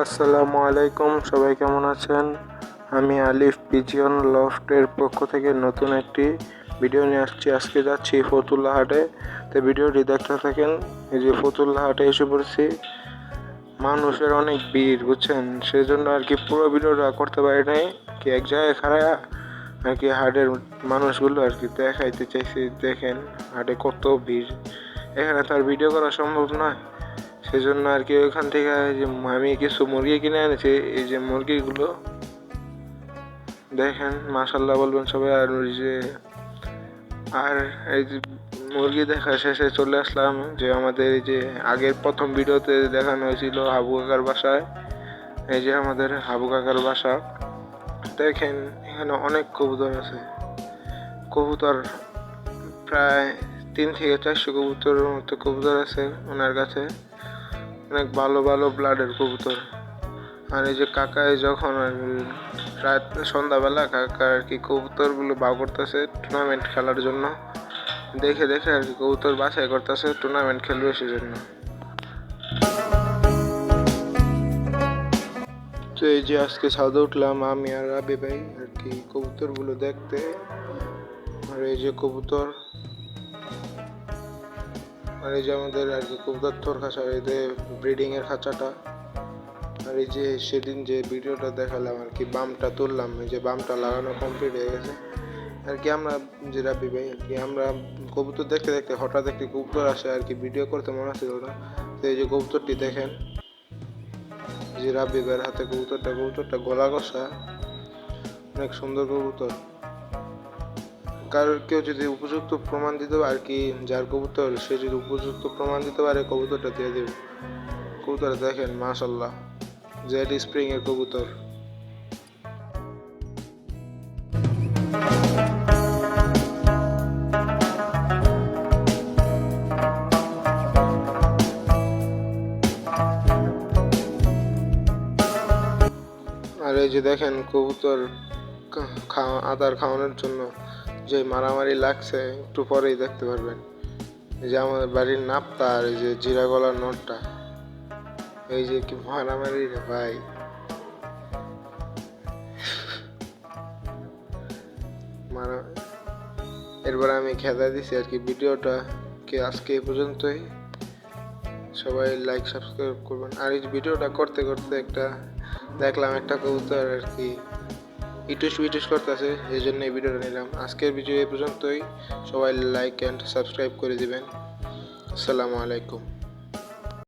আসসালামু আলাইকুম, সবাই কেমন আছেন? আমি আলিফ পিজিয়ন লফটের পক্ষ থেকে নতুন একটি ভিডিও নিয়ে আসছি। আজকে যাচ্ছি ফতুল্লা হাটে। তো ভিডিওটি দেখতে থাকেন, এই যে ফতুল্লা হাটে এসে পড়েছি। মানুষের অনেক ভিড়, বুঝছেন? সেজন্য আর কি পুরো ভিডিওটা করতে পারি নাই। কি এক জায়গায় খাড়া আর কি হাটের মানুষগুলো আর কি দেখাইতে চাইছি, দেখেন হাটে কত ভিড়। এখানে তার ভিডিও করা সম্ভব নয়। সেজন্য আর কি ওইখান থেকে যে আমি কিছু মুরগি কিনে এনেছি, এই যে মুরগিগুলো। দেখেন মাশাল্লাহ বলবেন সবাই, আর ওই যে, আর এই যে মুরগি দেখা শেষে চলে আসলাম, যে আমাদের এই যে আগের প্রথম ভিডিওতে দেখানো হয়েছিল হাবু কাকার বাসায়। এই যে আমাদের হাবু কাকার বাসা। দেখেন, এখানে অনেক কবুতর আছে। কবুতর প্রায় তিন থেকে চারশো কবুতরের মতো কবুতর আছে ওনার কাছে। অনেক ভালো ভালো ব্লাডের কবুতর। আর এই যে কাকায় যখন আর রাত, সন্ধ্যাবেলা কাকা আর কি কবুতরগুলো বার করতেছে টুর্নামেন্ট খেলার জন্য, দেখে দেখে আর কি কবুতর বাছাই করতেছে টুর্নামেন্ট খেলবে সেজন্য। তো এই যে আজকে ছাদে উঠলাম আমি আর রাবি ভাই আর কি কবুতরগুলো দেখতে। আর এই যে কবুতর আর এই যে আমাদের আর কি কবুতর থর খাঁচা এই যে ব্রিডিংয়ের খাঁচাটা, আর এই যে সেদিন যে ভিডিওটা দেখালাম আর কি, বামটা তুললাম, এই যে বামটা লাগানো কমপ্লিট হয়ে গেছে। আর কি আমরা যে রাবি ভাই, আর কি আমরা কবুতর দেখতে দেখতে হঠাৎ একটি কবুতর আসে আর কি ভিডিও করতে মনে ছিল না তো এই যে কবুতরটি দেখেন যে রাবি ভাইয়ের হাতে কবুতরটা কবুতরটা গলা কষা অনেক সুন্দর কবুতর। কারোর কেউ যদি উপযুক্ত প্রমাণ দিতে পারে কি যার কবুতর, সে যদি উপযুক্ত প্রমাণ দিতে পারে, কবুতরটা দিয়ে দেব। কবুতর দেখেন মাশাল্লাহ জেড স্প্রিং এর কবুতর। আর এই যে দেখেন, কবুতর খাওয়া আদার খাওয়ানোর জন্য যে মারামারি লাগছে, একটু পরেই দেখতে পারবেন। এই যে আমাদের বাড়ির নাপতা আর এই যে জিরা গলার নটটা। এই যে কি মারামারি রে ভাই। মারা, এরপর আমি খেদা দিছি আর কি ভিডিওটা, কি আজকে এই পর্যন্তই। সবাই লাইক সাবস্ক্রাইব করবেন। আর এই ভিডিওটা করতে করতে একটা দেখলাম একটা কবুতর আর কি। ইটুস বিটুস করতেছে এই জন্য এই ভিডিওটা নিলাম। আজকের ভিডিও এই পর্যন্তই। সবাই লাইক অ্যান্ড সাবস্ক্রাইব করে দিবেন। আসসালামু আলাইকুম।